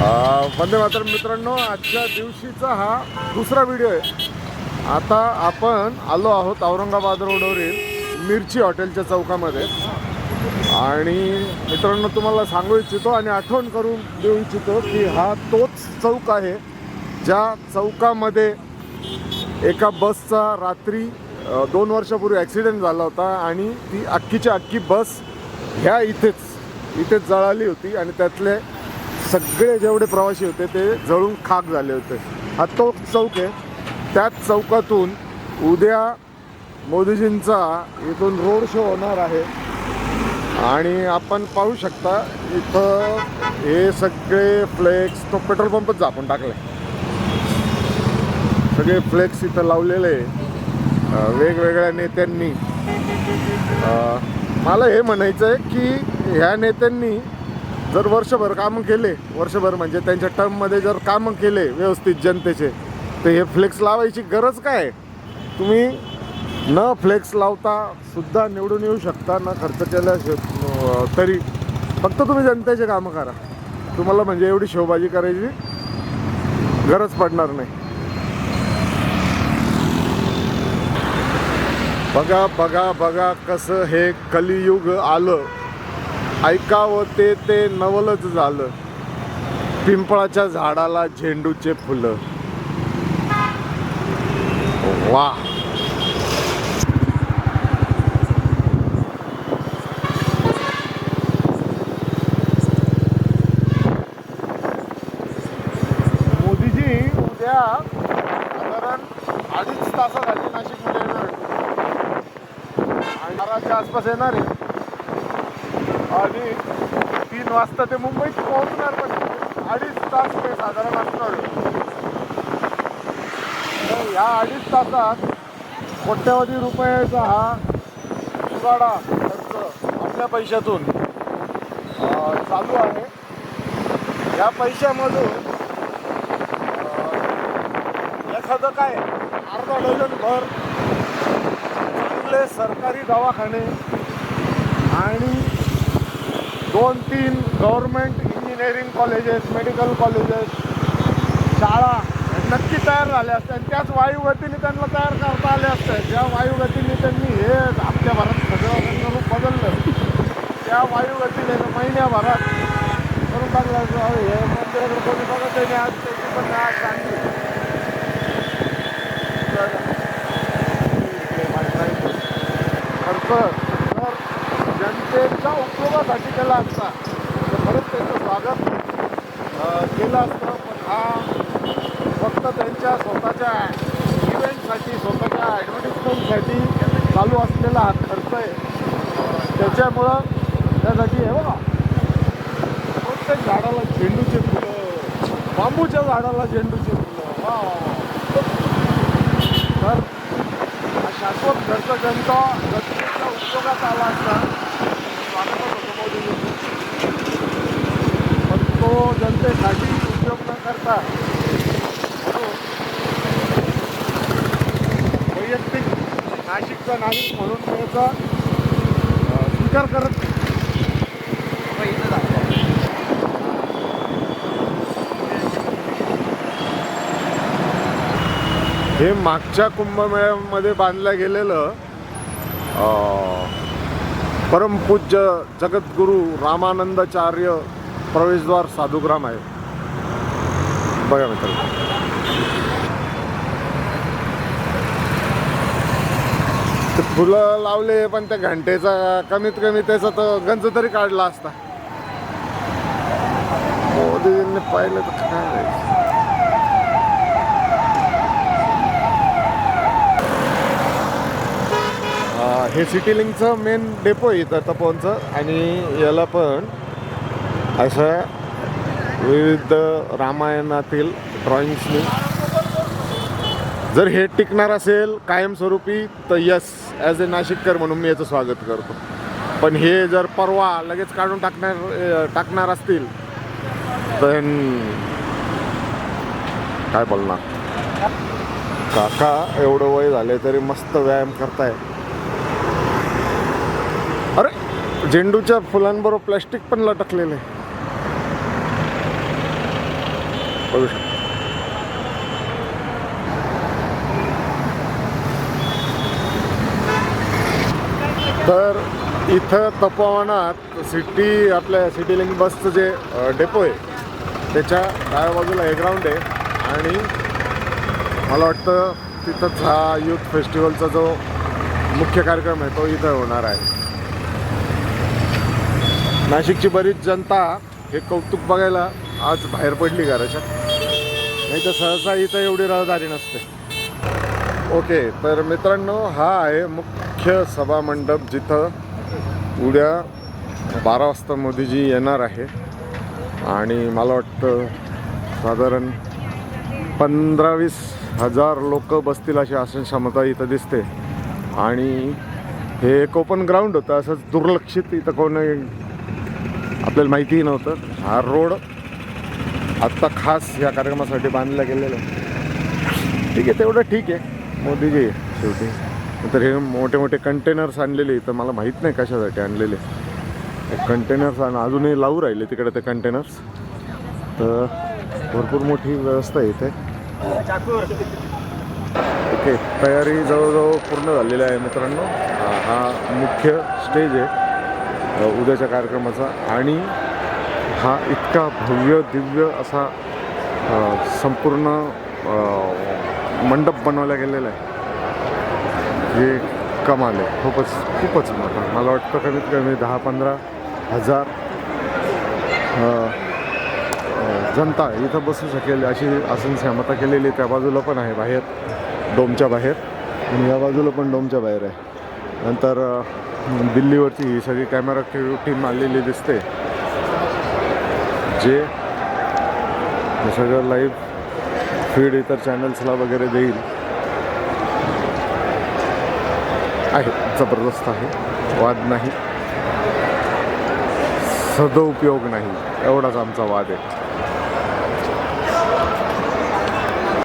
वंदे मातरम मित्रांनो आजच्या दिवशीचा हा दुसरा व्हिडिओ आहे. आता आपण आलो आहोत औरंगाबाद रोडवरील मिरची हॉटेलच्या चौकामध्ये. आणि मित्रांनो तुम्हाला सांगू इच्छितो आणि आठवण करून देऊ इच्छितो की हा तोच चौक आहे ज्या चौकामध्ये एका बसचा रात्री दोन वर्षापूर्वी ॲक्सिडेंट झाला होता आणि ती अख्खीच्या अख्खी बस ह्या इथेच इथेच जळाली होती आणि त्यातले सगळे जेवढे प्रवासी होते ते जळून खाक झाले होते. हा तो चौक आहे. त्याच चौकातून उद्या मोदीजींचा इथून रोड शो होणार आहे. आणि आपण पाहू शकता इथं हे सगळे फ्लेक्स तो पेट्रोल पंपच आपण टाकले सगळे फ्लेक्स इथं लावलेले वेगवेगळ्या नेत्यांनी. मला हे म्हणायचं आहे की ह्या नेत्यांनी जर वर्षभर कामं केले वर्षभर म्हणजे त्यांच्या टर्ममध्ये जर कामं केले व्यवस्थित जनतेचे तर हे फ्लेक्स लावायची गरज काय? तुम्ही न फ्लेक्स लावता सुद्धा निवडून येऊ शकता न खर्च केल्या तरी. फक्त तुम्ही जनतेचे कामं करा. तुम्हाला म्हणजे एवढी शोबाजी करायची गरज पडणार नाही. बघा बघा बघा कसं हे कलियुग आलं. ऐकावं ते ते नवलच झालं. पिंपळाच्या झाडाला झेंडूचे फुलं. वा. मोदीजी उद्या साधारण अडीच तासासाठी नाशिकमध्ये येणार आणि बाराच्या आसपास येणार आहे. आणि तीन वाजता ते मुंबईत पोहोचणार पण अडीच तास ते साधारण असणार आहे. तर या अडीच तासात कोट्यावधी रुपयाचा हा उगाडा खर्च आपल्या पैशातून चालू आहे या पैशामधून एखादं काय अर्धा डझन भर चांगले सरकारी दवाखाने आणि दोन तीन government engineering colleges medical colleges शाळा नक्की तयार झाल्या असतात आणि त्याच वायुगतीने त्यांना तयार करता आले असते. ज्या वायुगतीने त्यांनी हे हप्त्याभरात सगळं रूप बदललं त्या वायुगतीने महिन्याभरात करून टाकलं अरे हे मंदिराकडे कोणी बघत नाही आज त्याची पण आज चांगली तर खर्च त्यांच्या उपयोगासाठी केला असता. तर खरंच त्याचं स्वागत केलं असतं. पण हा फक्त त्यांच्या स्वतःच्या इव्हेंटसाठी स्वतःच्या ॲडव्हर्टिजमेंटसाठी चालू असलेला हा खर्च आहे. त्याच्यामुळं त्यासाठी हे बघा प्रत्येक झाडाला झेंडूचे फुलं बांबूच्या झाडाला झेंडूचे फुलं वा तर हा शाश्वत खर्च जनता जनतेच्या उपयोगात आला असता स्वागत होतं मोदीजींचं. पण तो जनतेसाठी उपयोग न करता वैयक्तिक नाशिकचा नागरिक म्हणून मी याचा अं, स्वीकार करत नाही हे मागच्या कुंभमेळ्यामध्ये बांधलं गेलेलं परमपूज्य जगद्गुरू रामानंदाचार्य प्रवेशद्वार साधुग्राम आहे. बघा मित्रांनो. ते फुलं लावले पण त्या घंटेचा कमीत कमी त्याचा तर गंज तरी काढला असता. मोदींनी पाहिलं तर काय हे सिटी लिंकचं मेन डेपो आहे इथं तपोनचं आणि याला पण असं विविध रामायणातील ड्रॉइंग्सनी जर हे टिकणार असेल कायमस्वरूपी तर यस ॲज ए नाशिककर म्हणून मी याचं स्वागत करतो. पण हे जर परवा लगेच काढून टाकणार टाकणार असतील तर काय बोलणार? काका एवढं वय झाले तरी मस्त व्यायाम करताय. अरे झेंडूच्या फुलांबरोबर प्लॅस्टिक पण लटकलेलं आहे बघू शकता. तर इथं तपोवनात सिटी आपल्या सिटी लिंक बसचं जे डेपो आहे त्याच्या डाव्या बाजूला हे ग्राउंड आहे आणि मला वाटतं तिथंच हा यूथ फेस्टिवलचा जो मुख्य कार्यक्रम आहे तो इथं होणार आहे. नाशिकची बरीच जनता हे कौतुक बघायला आज बाहेर पडली घराच्या. नाही तर सहसा इथं एवढी रहदारी नसते. ओके तर मित्रांनो हा आहे मुख्य सभा मंडप जिथं उद्या बारा वाजता मोदीजी येणार आहे. आणि मला वाटतं साधारण पंधरा वीस हजार लोक बसतील अशी आसन क्षमता इथं दिसते. आणि हे एक ओपन ग्राउंड होतं असंच दुर्लक्षित इथं कोण आपल्याला माहितीही नव्हतं. हा रोड आत्ता खास या कार्यक्रमासाठी बांधलं गेलेलं आहे. ठीक आहे तेवढं ठीक आहे. मोदीजी आहे शेवटी. तर हे मोठे मोठे कंटेनर्स आणलेले तर मला माहीत नाही कशासाठी आणलेले. कंटेनर्स आणि अजूनही लावू राहिले तिकडे ते कंटेनर्स तर भरपूर मोठी व्यवस्था आहे इथे. ओके तयारी जवळजवळ पूर्ण झालेली आहे मित्रांनो. हा मुख्य स्टेज आहे उद्याच्या कार्यक्रमाचा. आणि हा इतका भव्य दिव्य असा संपूर्ण मंडप बनवला गेलेला आहे. हे कमाल आहे. खूपच खूपच मोठा. मला वाटतं कमीत कमी दहा पंधरा हजार जनता इथं बसू शकेल अशी आसन क्षमता केलेली त्या बाजूला पण आहे बाहेर डोमच्या बाहेर. आणि या बाजूला पण डोमच्या बाहेर आहे. नंतर दिल्लीवरती दिल्लीवरची ही सगळी कॅमेरा टीम आलेली दिसते. जे हे सगळं लाईव्ह फीड इतर चॅनल्सला वगैरे देईल आहे जबरदस्त आहे. वाद नाही. सदुपयोग नाही. एवढाच आमचा वाद आहे.